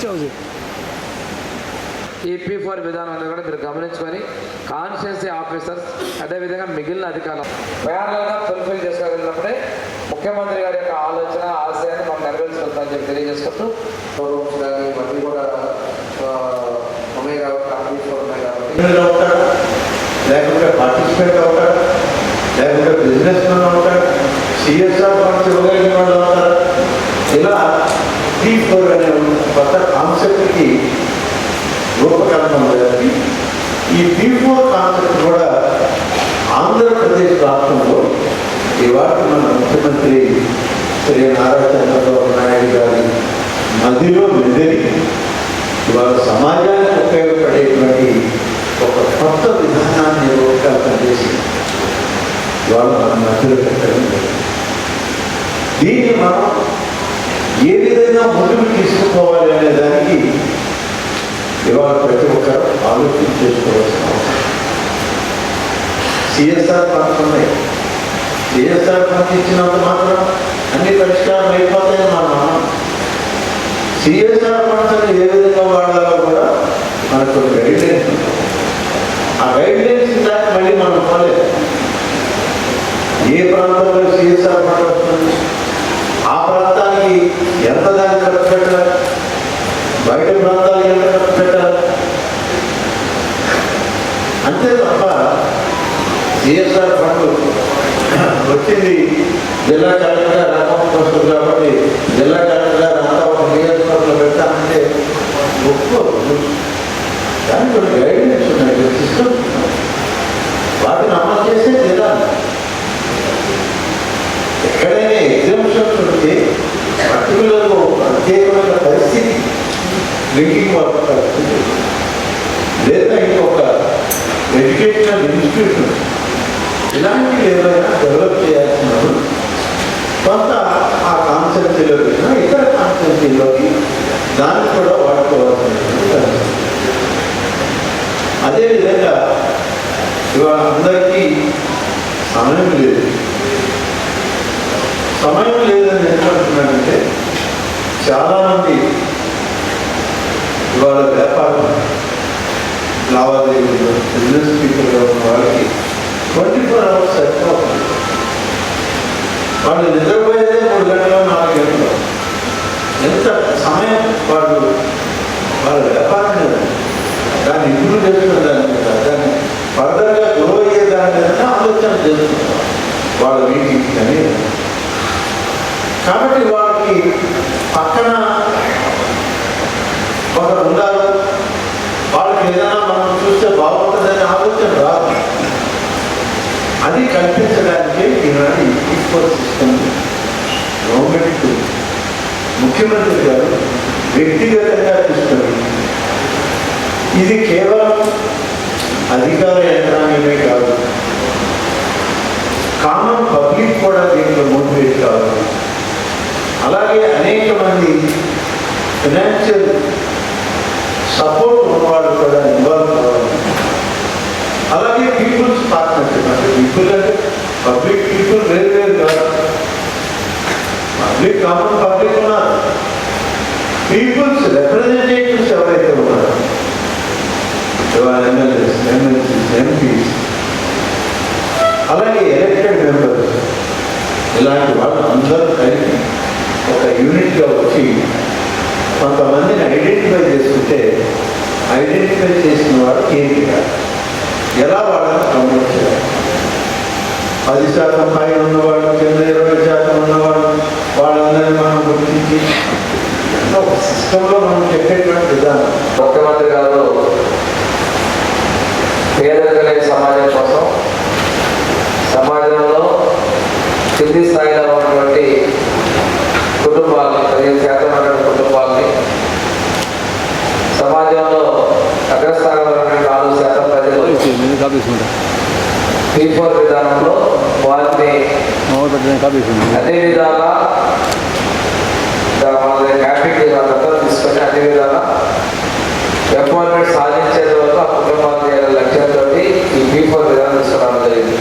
Sir ఈ P four విధానాన్ని కూడా మీరు గమనించుకొని కాన్స్టిట్యున్సీ ఆఫీసర్స్ అదేవిధంగా మిగిలిన అధికారులు ప్యారల్గా ఫుల్ఫిల్ చేసుకోగలిగినప్పుడే ముఖ్యమంత్రి గారి యొక్క ఆలోచన ఆశయాన్ని మనం నెరవేర్చుకుంటామని చెప్పి తెలియజేసుకుంటూ ఇవన్నీ కూడా ఆ, ఉన్నాయి కాబట్టి ఆఫీస్ ఉన్నాయి కాబట్టి. ఇంజనీర్ అవుతాడు లేకుంటే పార్టిసిపేట్ అవుతాడు లేకుంటే బిజినెస్ మ్యాన్ అవుతాడు సిఎస్ఆర్ ఫండ్స్ ఇవ్వగలిగిన వాళ్ళు అవుతారు? ఇలా టీ ఫోర్ అనే కొత్త కాన్సెప్ట్కి రూపకల్పన జరిగి ఈ టీ ఫోర్ కాన్సెప్ట్ కూడా ఆంధ్రప్రదేశ్ రాష్ట్రంలో ఇవాళ మన ముఖ్యమంత్రి శ్రీ నారా చంద్రబాబు నాయుడు గారి మదిలో మెదిలి ఇవాళ సమాజానికి ఉపయోగపడేటువంటి ఒక కొత్త విధానాన్ని రూపకల్పన చేసి ఇవాళ మన మధ్యలో పెట్టడం జరిగింది. దీన్ని మనం ఏ విధంగా ముందుకు తీసుకుపోవాలి అనే దానికి ఇవాళ ప్రతి ఒక్కరు ఆలోచన చేసుకోవాల్సిన అవసరం. సిఎస్ఆర్ ఫండ్స్ ఉన్నాయి. సిఎస్ఆర్ ఫండ్స్ ఇచ్చినంత మాత్రం అన్ని పరిష్కారం అయిపోతాయని మనం సిఎస్ఆర్ ఫండ్స్ ఏ విధంగా వాడాలో కూడా మనకు గైడ్ లైన్స్ ఆ గైడ్ లైన్స్ దాకా మళ్ళీ మనం పోలేదు. ఏ ప్రాంతంలో సిఎస్ఆర్ ఫండ్ వస్తుంది ఆ ప్రాంతానికి ఎంత దాన్ని ఖర్చు పెట్టాలి బయట ప్రాంతాలకు ఎంత ఖర్చు పెట్టాలి అంతే తప్ప సిఎస్ఆర్ ఫండ్ వచ్చింది జిల్లా కలెక్టర్ గారు కాబట్టి కొంత ఆ కాన్సెప్ట్లో ఇతర కాన్సెప్ట్లోకి దాన్ని కూడా వాడుకోవాల్సినటువంటి అదేవిధంగా ఇవాళ అందరికీ సమయం లేదు. సమయం లేదని ఎందుకంటున్నానంటే చాలామంది ఇవాళ వ్యాపారం లావాదేవీలు బిజినెస్ పీపుల్గా ఉన్న వాళ్ళకి ట్వంటీ ఫోర్ అవర్స్ సరిపోతుంది. వాళ్ళు నిద్రపోయేదే మూడు గంటలు నాలుగు గంటలు. ఎంత సమయం వాళ్ళు వాళ్ళ వ్యాపారం మీద దాన్ని ఇంప్రూవ్ చేసుకునే దాని మీద దాన్ని ఫర్దర్గా గ్రో అయ్యే దాని మీద ఆలోచన చేస్తున్నారు వాళ్ళ మీటింగ్ కానీ కాబట్టి వాళ్ళకి పక్కన ఒకరు ఉండాలి. వాళ్ళకి ఏదైనా మనం చూస్తే బాగుంటుందనే ఆలోచన రాదు. అది కల్పించడానికి ఈనాడు ఈక్వల్ సిస్టమ్ గవర్నమెంట్ ముఖ్యమంత్రి గారు వ్యక్తిగతంగా చూస్తారు. ఇది కేవలం అధికార యంత్రాంగమే కాదు. కామన్ పబ్లిక్ కూడా దీంట్లో మోటివేట్ కావాలి అలాగే అనేక మంది ఫినాన్షియల్ సపోర్ట్ ఉన్నవాళ్ళు కూడా ఇన్వాల్వ్ కావాలి. అలాగే పీపుల్స్ పార్ట్నర్షిప్ అంటే పీపుల్ అంటే పబ్లిక్ పీపుల్ వేరు వేరు కాదు. పబ్లిక్ కామన్ పబ్లిక్ ఉన్నారు. పీపుల్స్ రిప్రజెంటేటివ్స్ ఎవరైతే ఉన్నారో ఎమ్మెల్యేస్ ఎమ్మెల్సీస్ ఎంపీస్ అలాగే ఎలక్టెడ్ మెంబర్స్ ఇలాంటి వాళ్ళు అందరూ కలిపి ఒక యూనిట్గా వచ్చి కొంతమందిని ఐడెంటిఫై చేసుకుంటే ఐడెంటిఫై చేసిన వాడు ఏంటి ఎలా వాళ్ళని ప్రమోట్ చేయాలి పది శాతం పైన ఉన్నవాళ్ళు కింద ఇరవై శాతం ఉన్నవాళ్ళు వాళ్ళందరినీ మనం గుర్తించి ఒక సిస్టంలో మనం చెప్పేటువంటి పీ ఫోర్ విధానంలో వారిని అన్ని విధాలా మన హ్యాపీకి దత్తత తీసుకొని అన్ని విధాలా ఎంపవర్మెంట్ సాధించేంత వరకు ఆ చేయాలనే లక్ష్యంతో ఈ పీ ఫోర్ విధానం తీసుకురావడం జరిగింది.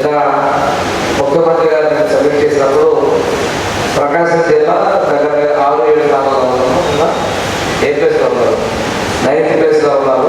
ఇలా ముఖ్యమంత్రి గారిని సబ్మిట్ చేసినప్పుడు ప్రకాశం జిల్లా దగ్గర ఆరు ఏడు గ్రామాల్లో ఉన్నాము ఏ ప్లేస్లో ఉన్నారు. నైన్త్ ప్లేస్లో ఉన్నారు.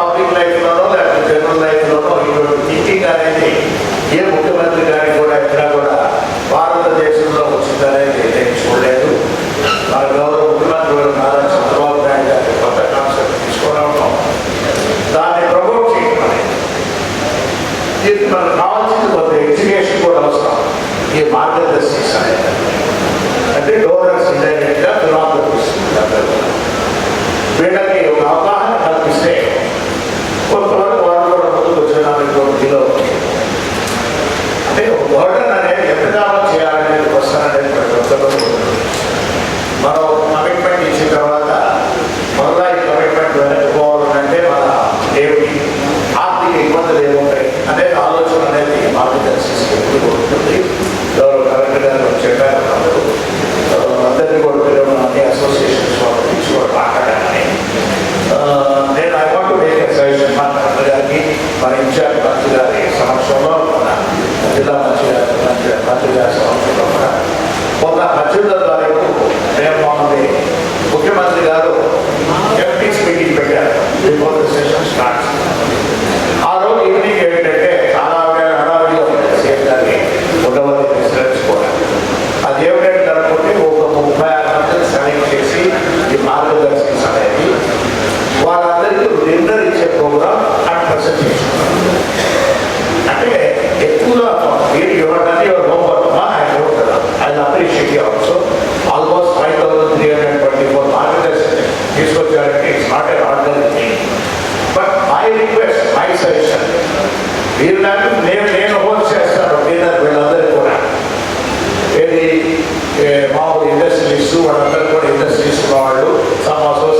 మాకు ఇండస్ట్రీస్ వాళ్ళందరూ కూడా ఇండస్ట్రీస్ వాళ్ళు సమాజం